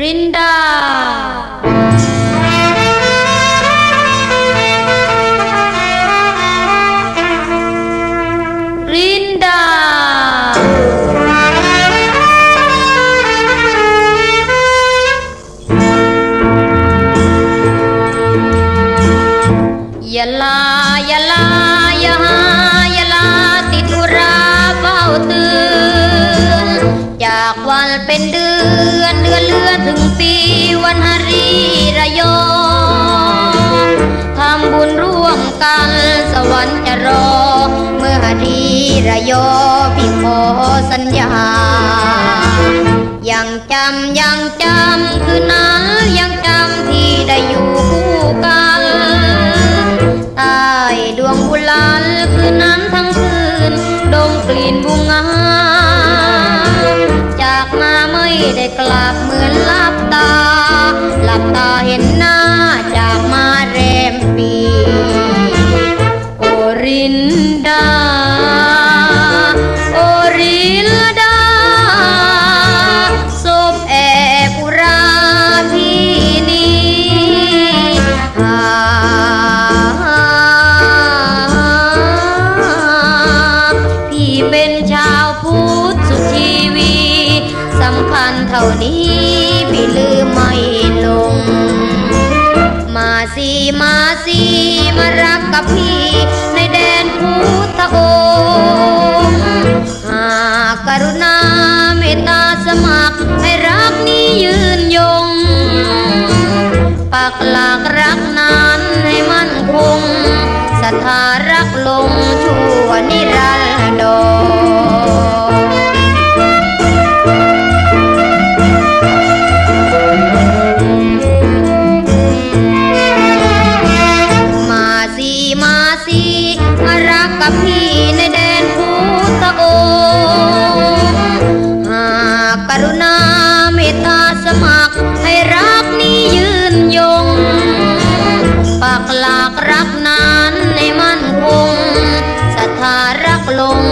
รินดาริ วันเป็นเดือนเดือนเลื่อนถึงปีวันฮารีระยองทำบุญร่วมกัน สวรรค์จะรอ เมื่อฮารีระยอพี่ขอสัญญา ยังจำยังจำคืนนั้นยังจำที่ได้อยู่คู่กัน อรินดา โอรินดาศพแอบอุราที่นี่หาพี่เป็นชาวพุทธสุชีวีสำคัญเท่านี้พี่ลืมไม่ลง มาสิ มาสิ รุณาเมตตาสมัครให้รักนี้ยืนยง ปักหลักรักนั้นให้มั่นคงศรัทธารักลงชั่วนิรันดร กลง